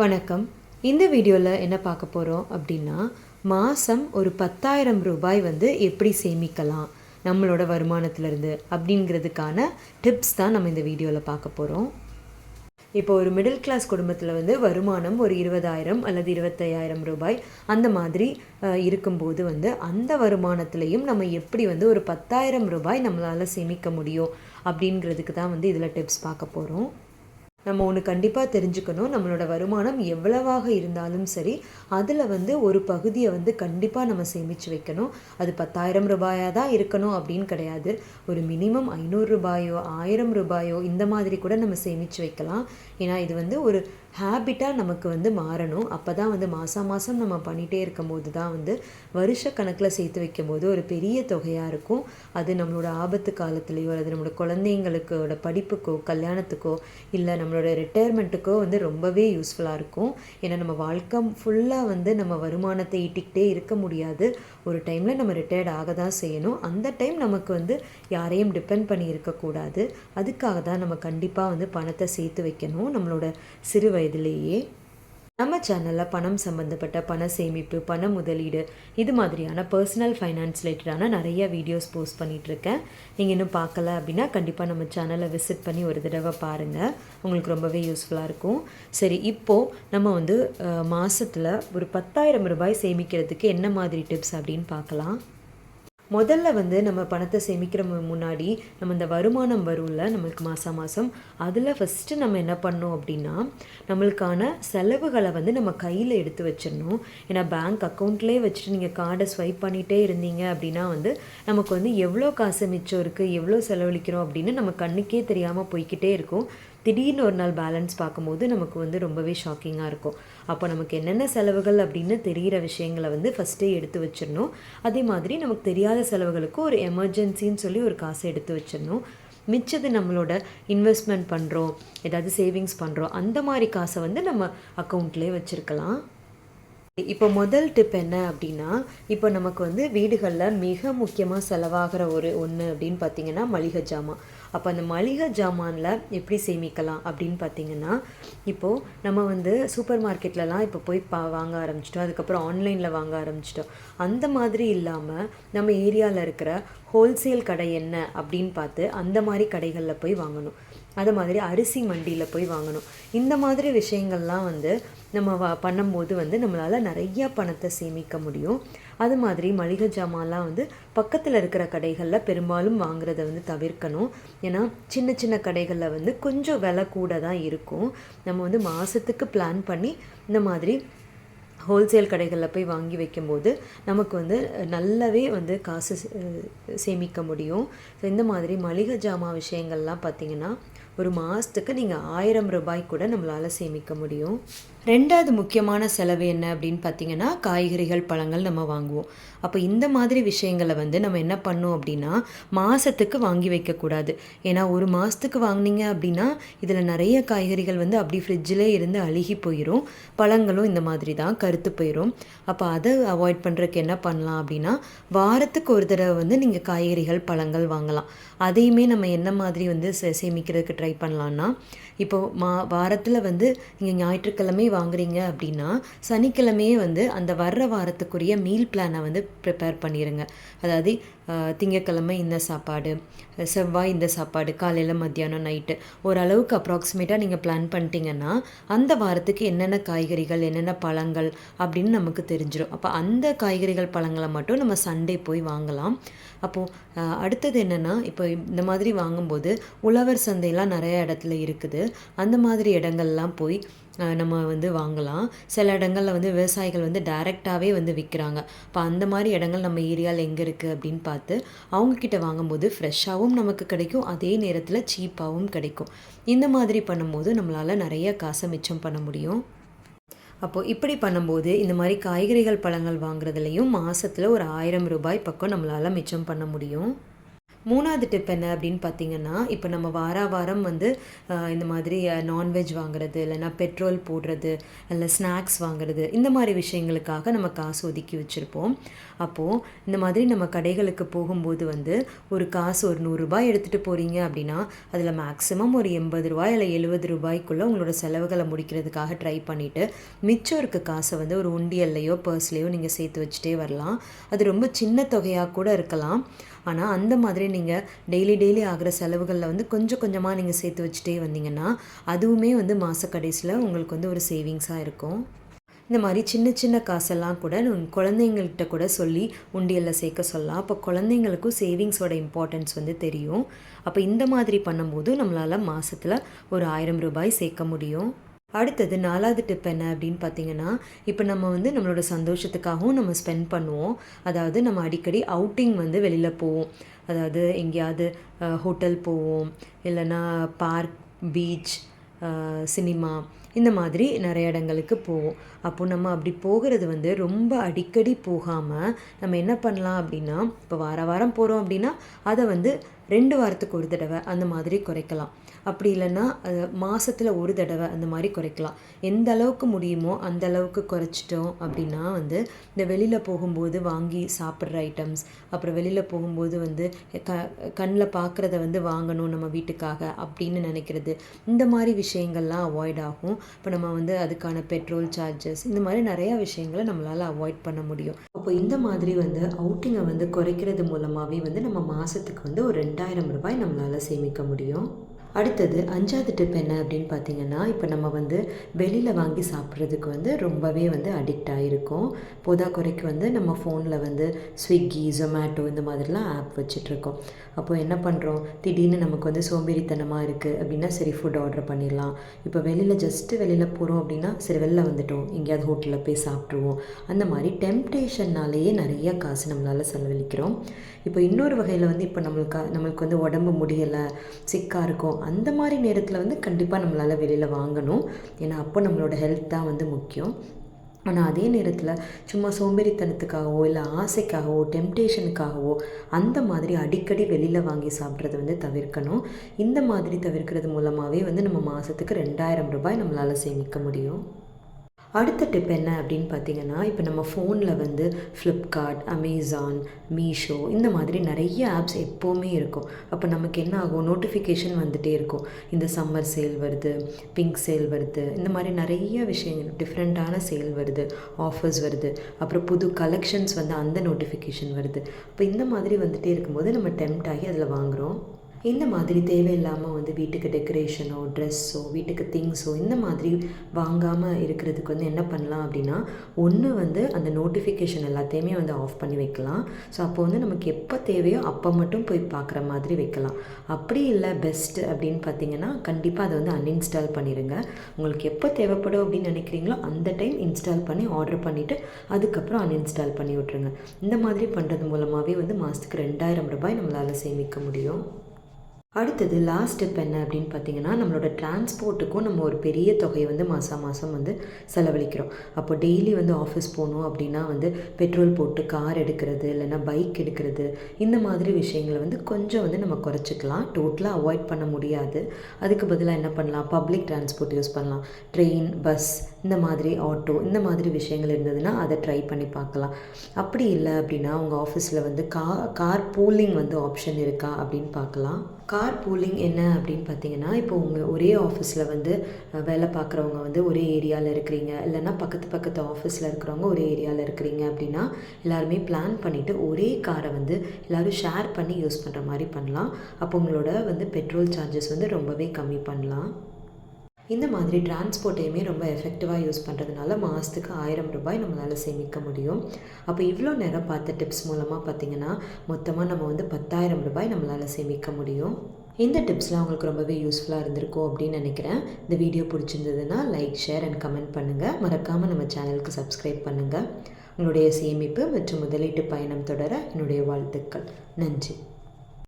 வணக்கம். இந்த வீடியோவில் என்ன பார்க்க போகிறோம் அப்படின்னா மாதம் ஒரு பத்தாயிரம் ரூபாய் வந்து எப்படி சேமிக்கலாம் நம்மளோட வருமானத்திலிருந்து அப்படிங்கிறதுக்கான டிப்ஸ் தான் நம்ம இந்த வீடியோவில் பார்க்க போகிறோம் இப்போ ஒரு மிடில் கிளாஸ் குடும்பத்தில் வந்து வருமானம் ஒரு இருபதாயிரம் அல்லது இருபத்தையாயிரம் ரூபாய் அந்த மாதிரி இருக்கும்போது வந்து அந்த வருமானத்துலேயும் நம்ம எப்படி வந்து ஒரு பத்தாயிரம் ரூபாய் நம்மளால் சேமிக்க முடியும் அப்படிங்கிறதுக்கு தான் வந்து இதில் டிப்ஸ் பார்க்க போகிறோம் நம்ம ஒன்று கண்டிப்பாக தெரிஞ்சுக்கணும். நம்மளோட வருமானம் எவ்வளவாக இருந்தாலும் சரி அதில் வந்து ஒரு பகுதியை வந்து கண்டிப்பாக நம்ம சேமித்து வைக்கணும். அது பத்தாயிரம் ரூபாயாக தான் இருக்கணும் அப்படின்னு கிடையாது. ஒரு மினிமம் ஐநூறு ரூபாயோ ஆயிரம் ரூபாயோ இந்த மாதிரி கூட நம்ம சேமித்து வைக்கலாம். ஏன்னா இது வந்து ஒரு ஹேபிட்டாக நமக்கு வந்து மாறணும். அப்போ தான் வந்து மாதம் மாதம் நம்ம பண்ணிகிட்டே இருக்கும்போது தான் வந்து வருஷ கணக்கில் சேர்த்து வைக்கும்போது ஒரு பெரிய தொகையாக இருக்கும். அது நம்மளோட ஆபத்து காலத்துலேயோ அல்லது நம்மளோட குழந்தைங்களுக்கோட படிப்புக்கோ கல்யாணத்துக்கோ இல்லை நம்மளோட ரிட்டையர்மெண்ட்டுக்கோ வந்து ரொம்பவே யூஸ்ஃபுல்லாக இருக்கும். ஏன்னா நம்ம வாழ்க்கை ஃபுல்லாக வந்து நம்ம வருமானத்தை ஈட்டிக்கிட்டே இருக்க முடியாது. ஒரு டைமில் நம்ம ரிட்டையர்ட் ஆக தான் செய்யணும். அந்த டைம் நமக்கு வந்து யாரையும் டிபெண்ட் பண்ணி இருக்கக்கூடாது அதுக்காக தான் நம்ம கண்டிப்பாக வந்து பணத்தை சேர்த்து வைக்கணும். நம்மளோட சிறு வயதிலேயே. நம்ம சேனலில் பணம் சம்மந்தப்பட்ட பண சேமிப்பு பண முதலீடு இது மாதிரியான பர்சனல் ஃபைனான்ஸ் ரிலேட்டடான நிறைய வீடியோஸ் போஸ்ட் பண்ணிகிட்ருக்கேன் நீங்கள் இன்னும் பார்க்கல அப்படின்னா கண்டிப்பாக நம்ம சேனலை விசிட் பண்ணி ஒரு தடவை பாருங்கள் உங்களுக்கு ரொம்பவே யூஸ்ஃபுல்லாக இருக்கும். சரி இப்போது நம்ம வந்து மாதத்தில் ஒரு பத்தாயிரம் ரூபாய் சேமிக்கிறதுக்கு என்ன மாதிரி டிப்ஸ் அப்படின்னு பார்க்கலாம். முதல்ல வந்து நம்ம பணத்தை சேமிக்கிற முன்னாடி நம்ம இந்த வருமானம் வரும்ல நம்மளுக்கு மாதம் மாதம் அதில் ஃபஸ்ட்டு நம்ம என்ன பண்ணோம் அப்படின்னா நம்மளுக்கான செலவுகளை வந்து நம்ம கையில் எடுத்து வச்சிடணும். ஏன்னா பேங்க் அக்கௌண்ட்லேயே வச்சுட்டு நீங்கள் கார்டை ஸ்வைப் பண்ணிகிட்டே இருந்தீங்க அப்படின்னா வந்து நமக்கு வந்து எவ்வளோ காசு மிச்சம் இருக்குது எவ்வளோ செலவழிக்கிறோம் அப்படின்னு நம்ம கண்ணுக்கே தெரியாமல் போய்க்கிட்டே இருக்கும். திடீர்னு ஒரு நாள் பேலன்ஸ் பார்க்கும்போது நமக்கு வந்து ரொம்பவே ஷாக்கிங்காக இருக்கும். அப்போ நமக்கு என்னென்ன செலவுகள் அப்படின்னு தெரிகிற விஷயங்களை வந்து ஃபஸ்ட்டே எடுத்து வச்சிடணும். அதே மாதிரி நமக்கு தெரியாத செலவுகளுக்கு ஒரு எமர்ஜென்சின்னு சொல்லி ஒரு காசை எடுத்து வச்சிடணும். மிச்சது நம்மளோட இன்வெஸ்ட்மெண்ட் பண்ணுறோம் ஏதாவது சேவிங்ஸ் பண்ணுறோம் அந்த மாதிரி காசை வந்து நம்ம அக்கௌண்ட்லேயே வச்சுருக்கலாம். இப்போ முதல் டிப் என்ன அப்படின்னா இப்போ நமக்கு வந்து வீடுகளில் மிக முக்கியமாக செலவாகிற ஒரு ஒன்று அப்படின்னு பார்த்தீங்கன்னா மளிகை ஜாமான். அப்போ அந்த மளிகை ஜாமானில் எப்படி சேமிக்கலாம் அப்படின்னு பார்த்தீங்கன்னா இப்போது நம்ம வந்து சூப்பர் மார்க்கெட்லலாம் இப்போ போய் பா வாங்க ஆரம்பிச்சிட்டோம். அதுக்கப்புறம் ஆன்லைனில் வாங்க ஆரம்பிச்சிட்டோம். அந்த மாதிரி இல்லாமல் நம்ம ஏரியாவில் இருக்கிற ஹோல்சேல் கடை என்ன அப்படின்னு பார்த்து அந்த மாதிரி கடைகளில் போய் வாங்கணும். அது மாதிரி அரிசி மண்டியில் போய் வாங்கணும். இந்த மாதிரி விஷயங்கள்லாம் வந்து நம்ம வ பண்ணும்போது வந்து நம்மளால் நிறையா பணத்தை சேமிக்க முடியும். அது மாதிரி மளிகை ஜாமான்லாம் வந்து பக்கத்தில் இருக்கிற கடைகளில் பெரும்பாலும் வாங்குறத வந்து தவிர்க்கணும். ஏன்னா சின்ன சின்ன கடைகளில் வந்து கொஞ்சம் விலை கூட தான் இருக்கும். நம்ம வந்து மாதத்துக்கு பிளான் பண்ணி இந்த மாதிரி ஹோல்சேல் கடைகளில் போய் வாங்கி வைக்கும்போது நமக்கு வந்து நல்லாவே வந்து காசு சேமிக்க முடியும். ஸோ இந்த மாதிரி மளிகை ஜாமான் விஷயங்கள்லாம் பார்த்திங்கன்னா ஒரு மாதத்துக்கு நீங்கள் ஆயிரம் ரூபாய் கூட நம்மளால் சேமிக்க முடியும். ரெண்டாவது முக்கியமான செலவு என்ன அப்படின்னு பார்த்தீங்கன்னா காய்கறிகள் பழங்கள் நம்ம வாங்குவோம். அப்போ இந்த மாதிரி விஷயங்களை வந்து நம்ம என்ன பண்ணோம் அப்படின்னா மாதத்துக்கு வாங்கி வைக்கக்கூடாது. ஏன்னா ஒரு மாதத்துக்கு வாங்குனீங்க அப்படின்னா இதில் நிறைய காய்கறிகள் வந்து அப்படி ஃப்ரிட்ஜிலே இருந்து அழுகி போயிடும் பழங்களும் இந்த மாதிரி தான் கருத்து போயிடும் அப்போ அதை அவாய்ட் பண்ணுறதுக்கு என்ன பண்ணலாம் அப்படின்னா வாரத்துக்கு ஒரு தடவை வந்து நீங்கள் காய்கறிகள் பழங்கள் வாங்கலாம். அதையுமே நம்ம என்ன மாதிரி வந்து சே சேமிக்கிறதுக்கு ட்ரை பண்ணலான்னா இப்போ மா வாரத்தில் வந்து நீங்கள் ஞாயிற்றுக்கிழமை வாங்குறீங்க அப்படின்னா சனிக்கிழமையே வந்து அந்த வர்ற வாரத்துக்குரிய மீல் பிளானை வந்து ப்ரிப்பேர் பண்ணிடுங்க அதாவது திங்கக்கிழமை திங்கட்கிழமை இந்த சாப்பாடு செவ்வாய் இந்த சாப்பாடு காலையில் மத்தியானம் நைட்டு. ஓரளவுக்கு அப்ராக்சிமேட்டாக நீங்கள் பிளான் பண்ணிட்டீங்கன்னா அந்த வாரத்துக்கு என்னென்ன காய்கறிகள் என்னென்ன பழங்கள் அப்படின்னு நமக்கு தெரிஞ்சிடும் அப்போ அந்த காய்கறிகள் பழங்களை மட்டும் நம்ம சண்டே போய் வாங்கலாம். அப்போது அடுத்தது என்னென்னா இப்போ இந்த மாதிரி வாங்கும்போது உழவர் சந்தையெல்லாம் நிறைய இடத்துல இருக்குது. அந்த மாதிரி இடங்கள்லாம் போய் நம்ம வந்து வாங்கலாம். சில இடங்களில் வந்து விவசாயிகள் வந்து டைரெக்டாகவே வந்து விற்கிறாங்க இப்போ அந்த மாதிரி இடங்கள் நம்ம ஏரியாவில் எங்கே இருக்குது அப்படின்னு பார்த்து அவங்கக்கிட்ட வாங்கும்போது ஃப்ரெஷ்ஷாகவும் நமக்கு கிடைக்கும் அதே நேரத்தில் சீப்பாகவும் கிடைக்கும். இந்த மாதிரி பண்ணும்போது நம்மளால் நிறைய காசை மிச்சம் பண்ண முடியும். அப்போது இப்படி பண்ணும்போது இந்த மாதிரி காய்கறிகள் பழங்கள் வாங்குறதுலையும் மாதத்தில் ஒரு ஆயிரம் ரூபாய் பக்கம் நம்மளால் மிச்சம் பண்ண முடியும். மூணாவது டிப் என்ன அப்படின்னு பார்த்தீங்கன்னா இப்போ நம்ம வார வாரம் வந்து இந்த மாதிரி நான்வெஜ் வாங்குறது இல்லைன்னா பெட்ரோல் போடுறது இல்லை ஸ்நாக்ஸ் வாங்குறது இந்த மாதிரி விஷயங்களுக்காக நம்ம காசு ஒதுக்கி வச்சுருப்போம். அப்போது இந்த மாதிரி நம்ம கடைகளுக்கு போகும்போது வந்து ஒரு காசு ஒரு நூறுரூபாய் எடுத்துகிட்டு போகிறீங்க அப்படின்னா அதில் மேக்ஸிமம் ஒரு எண்பது ரூபாய் இல்லை எழுபது ரூபாய்க்குள்ளே உங்களோட செலவுகளை முடிக்கிறதுக்காக ட்ரை பண்ணிவிட்டு மிச்சம் இருக்க காசை வந்து ஒரு உண்டியல்லையோ பர்ஸ்லேயோ நீங்கள் சேர்த்து வச்சுட்டே வரலாம். அது ரொம்ப சின்ன தொகையாக கூட இருக்கலாம். ஆனால் அந்த மாதிரி நீங்கள் டெய்லி டெய்லி ஆகிற செலவுகளில் வந்து கொஞ்சம் கொஞ்சமாக நீங்கள் சேர்த்து வச்சுட்டே வந்தீங்கன்னா அதுவுமே வந்து மாத கடைசியில் உங்களுக்கு வந்து ஒரு சேவிங்ஸாக இருக்கும். இந்த மாதிரி சின்ன சின்ன காசெல்லாம் கூட உங்க குழந்தைங்கள்கிட்ட கூட சொல்லி உண்டியலில் சேர்க்க சொல்லலாம். அப்போ குழந்தைங்களுக்கும் சேவிங்ஸோட இம்பார்ட்டன்ஸ் வந்து தெரியும். அப்போ இந்த மாதிரி பண்ணும்போது நம்மளால் மாதத்தில் ஒரு ஆயிரம் ரூபாய் சேர்க்க முடியும். அடுத்தது நாலாவது டிப் என்ன அப்படின்னு பார்த்தீங்கன்னா இப்போ நம்ம வந்து நம்மளோட சந்தோஷத்துக்காகவும் நம்ம ஸ்பெண்ட் பண்ணுவோம். அதாவது நம்ம அடிக்கடி அவுட்டிங் வந்து வெளியில் போவோம். அதாவது எங்கேயாவது ஹோட்டல் போவோம். இல்லைன்னா பார்க் பீச் சினிமா இந்த மாதிரி நிறைய இடங்களுக்கு போவோம். அப்போது நம்ம அப்படி போகிறது வந்து ரொம்ப அடிக்கடி போகாமல் நம்ம என்ன பண்ணலாம் அப்படின்னா இப்போ வார வாரம் போகிறோம் அப்படின்னா அதை வந்து ரெண்டு வாரத்துக்கு ஒரு தடவை அந்த மாதிரி குறைக்கலாம். அப்படி இல்லைன்னா மாதத்தில் ஒரு தடவை அந்த மாதிரி குறைக்கலாம். எந்த அளவுக்கு முடியுமோ அந்த அளவுக்கு குறைச்சிட்டோம் அப்படின்னா வந்து இந்த வெளியில் போகும்போது வாங்கி சாப்பிட்ற ஐட்டம்ஸ் அப்புறம் வெளியில் போகும்போது வந்து க கண்ணில் பார்க்குறத வந்து வாங்கணும் நம்ம வீட்டுக்காக அப்படின்னு நினைக்கிறது. இந்த மாதிரி விஷயங்கள்லாம் அவாய்ட் ஆகும். இப்போ நம்ம வந்து அதுக்கான பெட்ரோல் சார்ஜஸ் இந்த மாதிரி நிறையா விஷயங்களை நம்மளால் அவாய்ட் பண்ண முடியும். அப்போ இந்த மாதிரி வந்து அவுட்டிங்கை வந்து குறைக்கிறது மூலமாகவே வந்து நம்ம மாதத்துக்கு வந்து ஒரு ரெண்டாயிரம் ரூபாய் நம்மளால் சேமிக்க முடியும். அடுத்தது அஞ்சாவது டிப் என்ன அப்படின்னு பார்த்தீங்கன்னா இப்போ நம்ம வந்து வெளியில் வாங்கி சாப்பிட்றதுக்கு வந்து ரொம்பவே வந்து அடிக்ட் ஆகிருக்கோம் போதாக்குறைக்கு வந்து நம்ம ஃபோனில் வந்து ஸ்விக்கி ஜொமேட்டோ இந்த மாதிரிலாம் ஆப் வச்சிட்ருக்கோம் அப்போ என்ன பண்ணுறோம் திடீர்னு நமக்கு வந்து சோம்பேறித்தனமாக இருக்குது அப்படின்னா சரி ஃபுட் ஆர்டர் பண்ணிடலாம். இப்போ வெளியில் ஜஸ்ட்டு வெளியில் போகிறோம் அப்படின்னா சரி வெளில வந்துட்டோம். எங்கேயாவது ஹோட்டலில் போய் சாப்பிட்ருவோம் அந்த மாதிரி டெம்டேஷன்னாலேயே நிறைய காசு நம்மளால் செலவழிக்கிறோம். இப்போ இன்னொரு வகையில் வந்து இப்போ நம்மளுக்கு நம்மளுக்கு வந்து உடம்பு முடியலை சிக்காக இருக்கும். அந்த மாதிரி நேரத்தில் வந்து கண்டிப்பாக நம்மளால் வெளியில் வாங்கணும். ஏன்னா அப்போ நம்மளோட ஹெல்த் தான் வந்து முக்கியம். ஆனால் அதே நேரத்தில் சும்மா சோம்பேறித்தனத்துக்காகவோ இல்லை ஆசைக்காகவோ டெம்டேஷனுக்காகவோ அந்த மாதிரி அடிக்கடி வெளியில் வாங்கி சாப்பிட்றத வந்து தவிர்க்கணும். இந்த மாதிரி தவிர்க்கிறது மூலமாகவே வந்து நம்ம மாதத்துக்கு ரெண்டாயிரம் ரூபாய் நம்மளால் சேமிக்க முடியும். அடுத்த டிப் என்ன அப்படின்னு பார்த்தீங்கன்னா இப்போ நம்ம ஃபோனில் வந்து ஃப்ளிப்கார்ட் அமேசான் மீஷோ இந்த மாதிரி நிறைய ஆப்ஸ் எப்போவுமே இருக்கும். அப்போ நமக்கு என்ன ஆகும்? நோட்டிஃபிகேஷன் வந்துகிட்டே இருக்கும். இந்த சம்மர் சேல் வருது பிங்க் சேல் வருது இந்த மாதிரி நிறைய விஷயங்கள் டிஃப்ரெண்ட்டான சேல் வருது ஆஃபர்ஸ் வருது. அப்புறம் புது கலெக்ஷன்ஸ் வந்து அந்த நோட்டிஃபிகேஷன் வருது. இப்போ இந்த மாதிரி வந்துகிட்டே இருக்கும்போது நம்ம டெம்ட் ஆகி அதில் வாங்குகிறோம் இந்த மாதிரி தேவையில்லாமல் வந்து வீட்டுக்கு டெக்கரேஷனோ ட்ரெஸ்ஸோ வீட்டுக்கு திங்ஸோ இந்த மாதிரி வாங்காமல் இருக்கிறதுக்கு வந்து என்ன பண்ணலாம் அப்படின்னா ஒன்று வந்து அந்த நோட்டிஃபிகேஷன் எல்லாத்தையுமே வந்து ஆஃப் பண்ணி வைக்கலாம். ஸோ அப்போ வந்து நமக்கு எப்போ தேவையோ அப்போ மட்டும் போய் பார்க்குற மாதிரி வைக்கலாம். அப்படி இல்லை பெஸ்ட் அப்படின்னு பார்த்தீங்கன்னா கண்டிப்பாக அதை வந்து அன்இன்ஸ்டால் பண்ணிடுங்க உங்களுக்கு எப்போ தேவைப்படும் அப்படின்னு நினைக்கிறீங்களோ அந்த டைம் இன்ஸ்டால் பண்ணி ஆர்டர் பண்ணிவிட்டு அதுக்கப்புறம் அன்இன்ஸ்டால் பண்ணி விட்ருங்க இந்த மாதிரி பண்ணுறது மூலமாகவே வந்து மாதத்துக்கு ரெண்டாயிரம் ரூபாய் நம்மளால் சேமிக்க முடியும். அடுத்தது லாஸ்ட் ஸ்டெப் என்ன அப்படின்னு பார்த்தீங்கன்னா நம்மளோட டிரான்ஸ்போர்ட்டுக்கும் நம்ம ஒரு பெரிய தொகையை வந்து மாதம் மாதம் வந்து செலவழிக்கிறோம். அப்போ டெய்லி வந்து ஆஃபீஸ் போகணும் அப்படின்னா வந்து பெட்ரோல் போட்டு கார் எடுக்கிறது இல்லைன்னா பைக் எடுக்கிறது இந்த மாதிரி விஷயங்களை வந்து கொஞ்சம் வந்து நம்ம குறைச்சிக்கலாம். டோட்டலாக அவாய்ட் பண்ண முடியாது. அதுக்கு பதிலாக என்ன பண்ணலாம்? பப்ளிக் டிரான்ஸ்போர்ட் யூஸ் பண்ணலாம். ட்ரெயின் பஸ் இந்த மாதிரி ஆட்டோ இந்த மாதிரி விஷயங்கள் இருந்ததுன்னா அதை ட்ரை பண்ணி பார்க்கலாம். அப்படி இல்லை அப்படின்னா உங்கள் ஆஃபீஸில் வந்து கா கார் பூலிங் வந்து ஆப்ஷன் இருக்கா அப்படின்னு பார்க்கலாம். கார் பூலிங் என்ன அப்படின்னு பார்த்தீங்கன்னா இப்போ உங்கள் ஒரே ஆஃபீஸில் வந்து வேலை பார்க்குறவங்க வந்து ஒரே ஏரியாவில் இருக்கிறீங்க. இல்லைன்னா பக்கத்து பக்கத்து ஆஃபீஸில் இருக்கிறவங்க ஒரே ஏரியாவில் இருக்கிறீங்க அப்படின்னா எல்லாருமே பிளான் பண்ணிவிட்டு ஒரே காரை வந்து எல்லோரும் ஷேர் பண்ணி யூஸ் பண்ணுற மாதிரி பண்ணலாம். அப்போ உங்களோட வந்து பெட்ரோல் சார்ஜஸ் வந்து ரொம்பவே கம்மி பண்ணலாம். இந்த மாதிரி டிரான்ஸ்போர்ட்டையுமே ரொம்ப எஃபெக்டிவாக யூஸ் பண்ணுறதுனால மாதத்துக்கு ஆயிரம் ரூபாய் நம்மளால் சேமிக்க முடியும். அப்போ இவ்வளோ நேரம் பார்த்த டிப்ஸ் மூலமாக பார்த்தீங்கன்னா மொத்தமாக நம்ம வந்து பத்தாயிரம் ரூபாய் நம்மளால் சேமிக்க முடியும். இந்த டிப்ஸ்லாம் உங்களுக்கு ரொம்பவே யூஸ்ஃபுல்லாக இருந்திருக்கும் அப்படின்னு நினைக்கிறேன். இந்த வீடியோ பிடிச்சிருந்ததுன்னா லைக் ஷேர் அண்ட் கமெண்ட் பண்ணுங்கள் மறக்காமல் நம்ம சேனலுக்கு சப்ஸ்கிரைப் பண்ணுங்கள் உங்களுடைய சேமிப்பு மற்றும் முதலீட்டு பயணம் தொடர என்னுடைய வாழ்த்துக்கள். நன்றி.